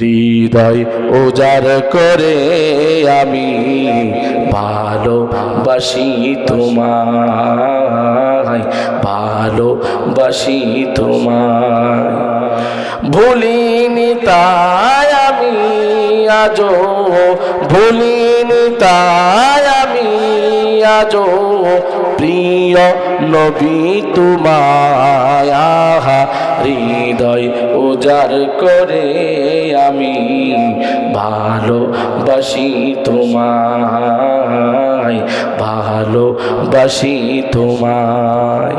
হৃদয় উজার করে আমি ভালো ভালোবাসি তোমায় ভালোবাসি তোমায়। ভুলিনি তাই আমি আজো ভুলিনি তাই আমি আজো, প্রিয় নবী তোমায় হৃদয় উজার করে আমি ভালোবাসি তোমায় ভালোবাসি তোমায়।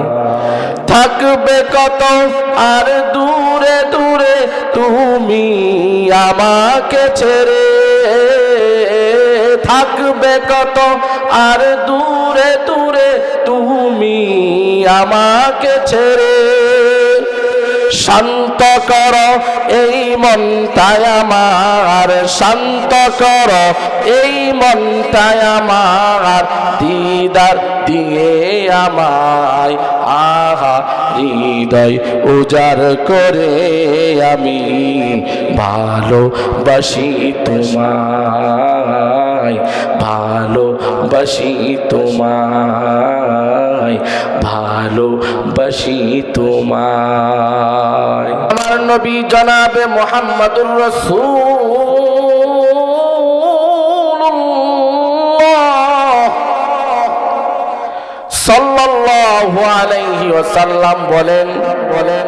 থাকবে কত আর দূরে দূরে তুমি আমাকে ছেড়ে থাকবে কত? আর দূরে দূরে তুমি আমাকে ছেড়ে শান্ত কর এই মনটায় আমার, শান্ত কর এই মনটায় আমার। দিদার দিয়ে আমায়, আহা, হৃদয় উজার করে আমি ভালোবাসি তোমায় ভালোবাসি তোমায় ভালোবাসি তোমায়। আমার নবী জনাবে মোহাম্মদুর রসুল্লাহ সাল্লাল্লাহু আলাইহি ওয়াসাল্লাম বলেন বলেন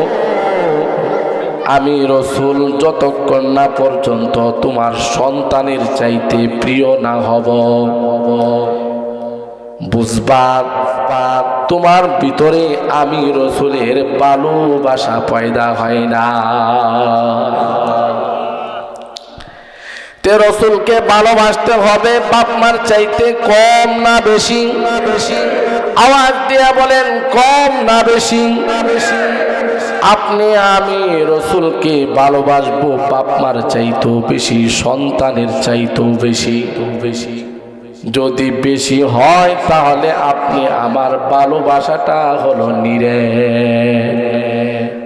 আমি রসুল যতক্ষণ না পর্যন্ত তোমার সন্তানের চাইতে প্রিয় না হব। বুঝবা তোমার ভিতরে আমি রসুলের ভালোবাসা পয়দা হয় না। তে রসুলকে ভালোবাসতে হবে বাপমার চাইতে কম না বেশি। না বেশি আওয়াজ দিয়া বলেন, কম না বেশি না বেশি। আপনি, আমি রসুলকে ভালোবাসবো বাপমার চাইতেও বেশি, সন্তানের চাইতেও বেশি বেশি। যদি বেশি হয়, তাহলে আপনি আমার ভালোবাসাটা হলো নিরে।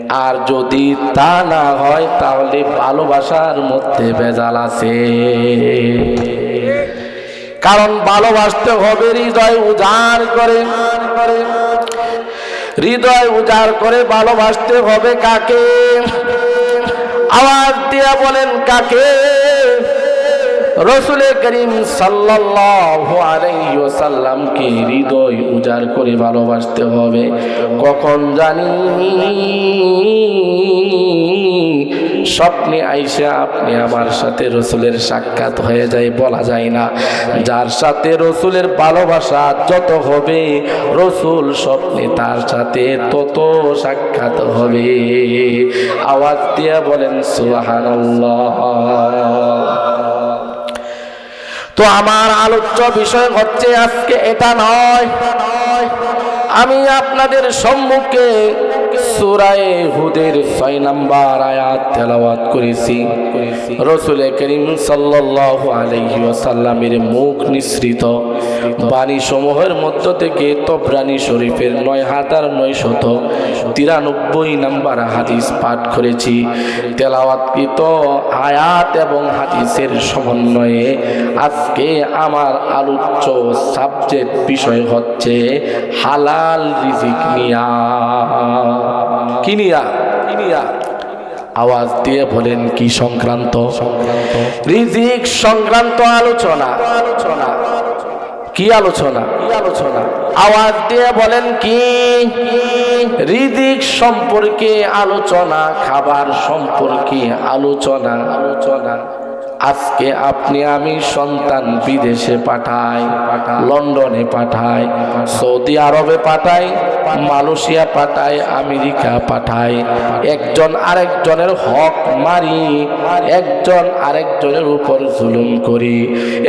আর যদি তা না হয়, তাহলে ভালোবাসার মধ্যে ভেজাল আছে। কারণ ভালোবাসতে হবে, হৃদয় উজাড় করে। হৃদয় উজাড় করে ভালোবাসতে হবে কাকে? আওয়াজ দিয়া বলেন কাকে? রসুলে করিম ওয়াসাল্লামকে হৃদয় উজাড় করে ভালোবাসতে হবে। কখন জানি? স্বপ্নে আইসা আপনি আমার সাথে রসুলের সাক্ষাৎ হয়ে যায় বলা যায় না। যার সাথে রসুলের ভালোবাসা যত হবে, রসুল স্বপ্নে তার সাথে তত সাক্ষাৎ হবে। আওয়াজ দিয়া বলেন, সুবহানাল্লাহ। তো আমার আলোচ্য বিষয় হচ্ছে আজকে এটা নয়। আমি আপনাদের সম্মুখে সুরায়ে হুদের ছয় নাম্বার আয়াত তেলাওয়াত করেছি। রসুল করিম সাল্লাল্লাহু আলাইহি ওয়াসাল্লামের মুখ নিঃসৃত। বাণী সমূহের মধ্য থেকে তবরানি শরীফের নয় হাজার নয় শত তিরানব্বই নাম্বার হাদিস পাঠ করেছি। তেলাওয়াতকৃত আয়াত এবং হাদিসের সমন্বয়ে আজকে আমার আলোচ্য সাবজেক্ট বিষয় হচ্ছে হালাল রিজিক নিয়া কিনিয়া কিনিয়া। আওয়াজ দিয়ে বলেন, কি সংক্রান্ত? রিজিক সংক্রান্ত আলোচনা। আলোচনা কি আলোচনা? কি আলোচনা আওয়াজ দিয়ে বলেন, কি? রিদিক সম্পর্কে আলোচনা, খাবার সম্পর্কে আলোচনা আলোচনা। আজকে আপনি আমি সন্তান বিদেশে পাঠাই, লন্ডনে পাঠাই, সৌদি আরবে পাঠাই, মালয়েশিয়া পাঠাই, আমেরিকা পাঠাই। একজন আরেকজনের হক মারি, একজন আরেকজনের উপর জুলুম করি।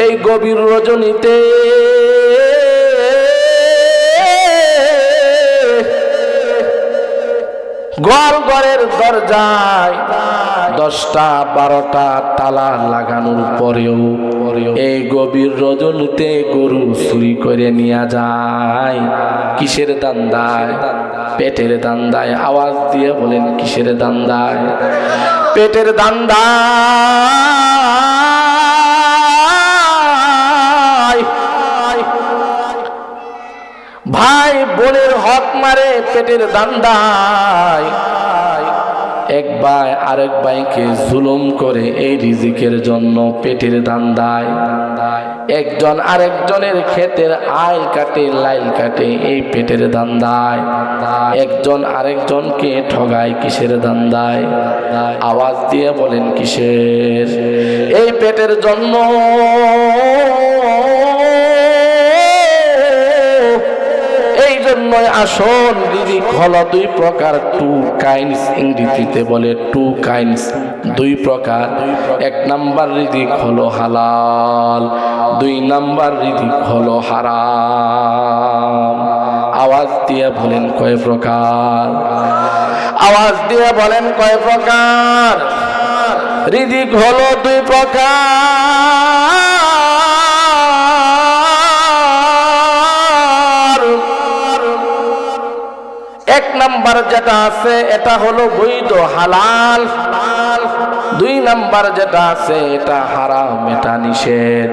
এই গভীর রজনীতে ঘর ঘরের দরজায় দশটা, বারোটা তালা লাগানোর পরেও এই গভীর রজনীতে গরু চুরি করে নিয়ে যায়। কিসের দান্দায়? পেটের দান্দায়। আওয়াজ দিয়ে বলেন, কিসের দান্দায়? পেটের দান্দায়। ভাই বোনের হক মারে পেটের দান্দায়। এক ভাই আরেক ভাইকে জুলুম করে এই রিজিকের জন্য পেটের দান্দায়। একজন আরেকজনের ক্ষেতের আইল কাটে, লাইল কাটে এই পেটের দান্দায়। একজন আরেকজনকে ঠগায় কিসের দান্দায়? আওয়াজ দিয়ে বলেন কিসের? এই পেটের জন্য জন্যই আসল রিজিক হলো দুই প্রকার টু কাইন্ডস ইংরেজিতে বলে টু কাইন্ডস দুই প্রকার। এক নাম্বার রিজিক হলো হালাল, দুই নাম্বার রিজিক হলো হারাম। আওয়াজ দিয়ে বলেন কয় প্রকার? আওয়াজ দিয়ে বলেন কয় প্রকার? রিজিক হলো দুই প্রকার। এক নাম্বার যেটা আছে, এটা হলো বৈধ, হালাল। দুই নাম্বার যেটা আছে, এটা হারাম, এটা নিষেধ।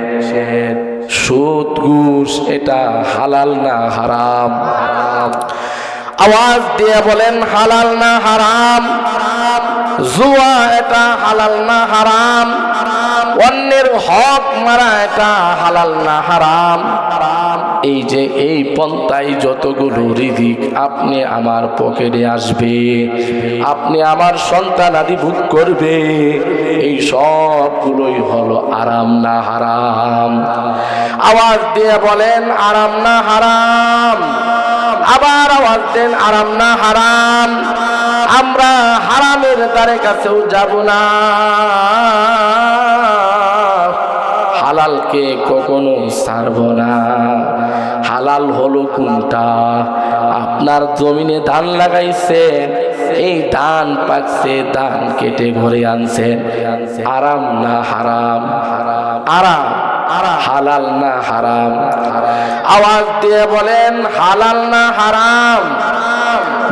সুদ, ঘুষ, এটা হালাল না হারাম? আওয়াজ দিয়ে বলেন, হালাল না হারাম? জুয়া, এটা হালাল না হারাম? অন্যের হক মারা, এটা হালাল না হারাম? এই যে এই পন্থায় যতগুলো রিদিক আপনি আমার পকেটে আসবে, আপনি আমার সন্তান আদি ভোগ করবে, এই সবগুলোই হলো আরাম না হারাম। আওয়াজ দিয়ে বলেন আরাম না হারাম। আবার আওয়াজ দেন আরাম না হারাম। আমরা হারামের দ্বারে কাছেও যাব না। হালালকে কখনো ছাড়ব না। হালাল হলো কোনটা? আপনার জমিনে ধান লাগাইছেন, এই ধান পাকছে, ধান কেটে ঘরে আনছেন। আরাম না হারাম? আরাম। হালাল না হারাম? আওয়াজ দিয়ে বলেন, হালাল না হারাম?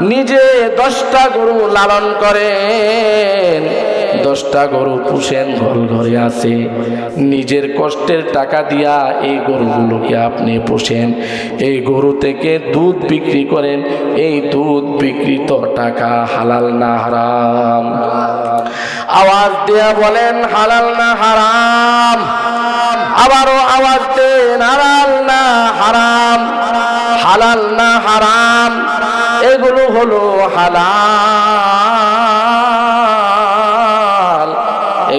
নিজে দশটা গরু লালন করেন। দশটা গরু পুষেন, ঘর ঘরে আছে। নিজের কষ্টের টাকা দিয়া এই গরুগুলোকে আপনি পোষেন। এই গরু থেকে দুধ বিক্রি করেন। এই দুধ বিক্রিত টাকা হালাল না হারাম। আওয়াজ দেয়া বলেন, হালাল না হারাম। আবারও আওয়াজ দেন, হালাল না হারাম। হালাল না হারাম। এগুলো হলো হালাল।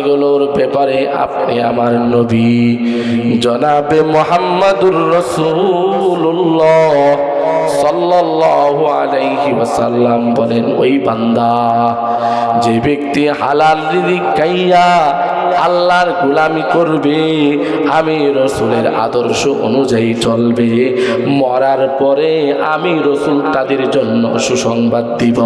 এগুলোর ব্যাপারে আপনি আমার নবী। জনাবে মোহাম্মদুর রসুল্লাহ বলেন, ওই বান্দা, যে ব্যক্তি হালাল আল্লাহর গোলামি করবে, আমি রসুলের আদর্শ অনুযায়ী চলবে। মরার পরে আমি রসুল তাদের জন্য সুসংবাদ দিব।